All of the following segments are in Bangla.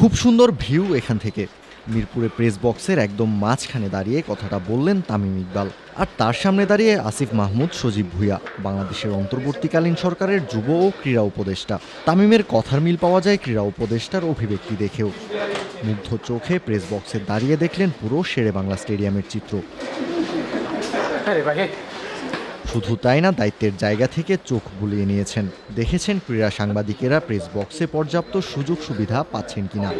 খুব সুন্দর ভিউ এখান থেকে। মিরপুরে প্রেস বক্সের একদম মাঝখানে দাঁড়িয়ে কথাটা বললেন তামিম ইকবাল। আর তার সামনে দাঁড়িয়ে আসিফ মাহমুদ, সজীব ভুইয়া, বাংলাদেশের অন্তর্বর্তীকালীন সরকারের যুব ও ক্রীড়া উপদেষ্টা। তামিমের কথার মিল পাওয়া যায় ক্রীড়া উপদেষ্টার অভিব্যক্তি দেখেও। মুগ্ধ চোখে প্রেস বক্সে দাঁড়িয়ে দেখলেন পুরো শেরে বাংলা স্টেডিয়ামের চিত্র। শুধু তাই না দায়িত্বের জায়গা থেকে চোখ বুলিয়ে নিয়েছেন। দেখেছেন ক্রীড়া সাংবাদিকেরা প্রেস বক্সে পর্যাপ্ত সুযোগ সুবিধা পাচ্ছেন কিনা।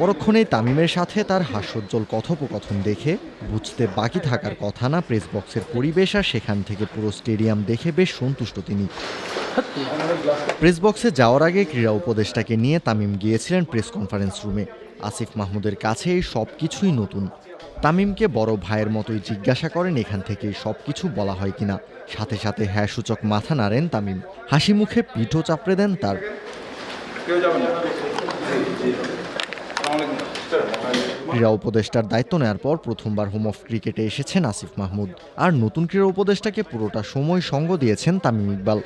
পরক্ষণেই তামিমের সাথে তার হাস্যোজ্জ্বল কথোপকথন দেখে বুঝতে বাকি থাকার কথা না প্রেস বক্সের পরিবেশ আর সেখান থেকে পুরো স্টেডিয়াম দেখে বেশ সন্তুষ্ট তিনি। প্রেস বক্সে যাওয়ার আগে ক্রীড়া উপদেষ্টাকে নিয়ে তামিম গিয়েছিলেন প্রেস কনফারেন্স রুমে। আসিফ মাহমুদের কাছে সব কিছুই নতুন। তামিমকে বড় ভাইয়ের মতোই জিজ্ঞাসা করেন এখান থেকে সব কিছু বলা হয় কিনা। সাথে সাথে হ্যাঁ সূচক মাথা নাড়েন তামিম। হাসি মুখে পিঠও চাপড়ে দেন তার। ক্রীড়া উপদেষ্টার দায়িত্ব নেওয়ার পর প্রথমবার হোম অফ ক্রিকেটে এসেছেন আসিফ মাহমুদ। আর নতুন ক্রীড়া উপদেষ্টাকে পুরোটা সময় সঙ্গ দিয়েছেন তামিম ইকবাল।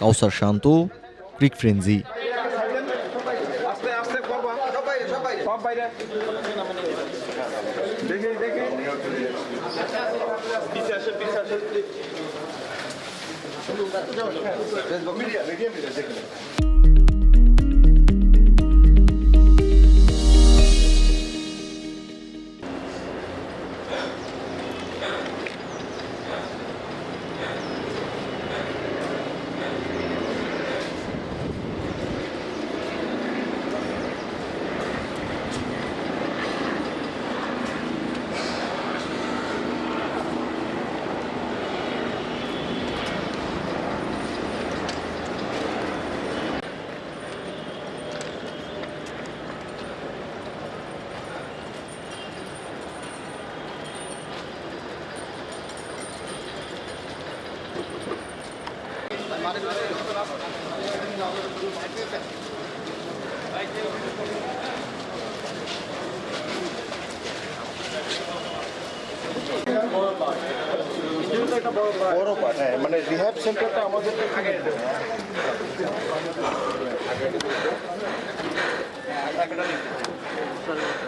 কাউসার শান্ত ক্রিক ফ্রেন্জি দেখে দেখে। পিছে আসে পিছে আসে। মিডিয়া মিডিয়া মিডিয়া দেখে। বড় পার্ট হ্যাঁ মানে রিহ্যাব সেন্টারটা আমাদের সবাই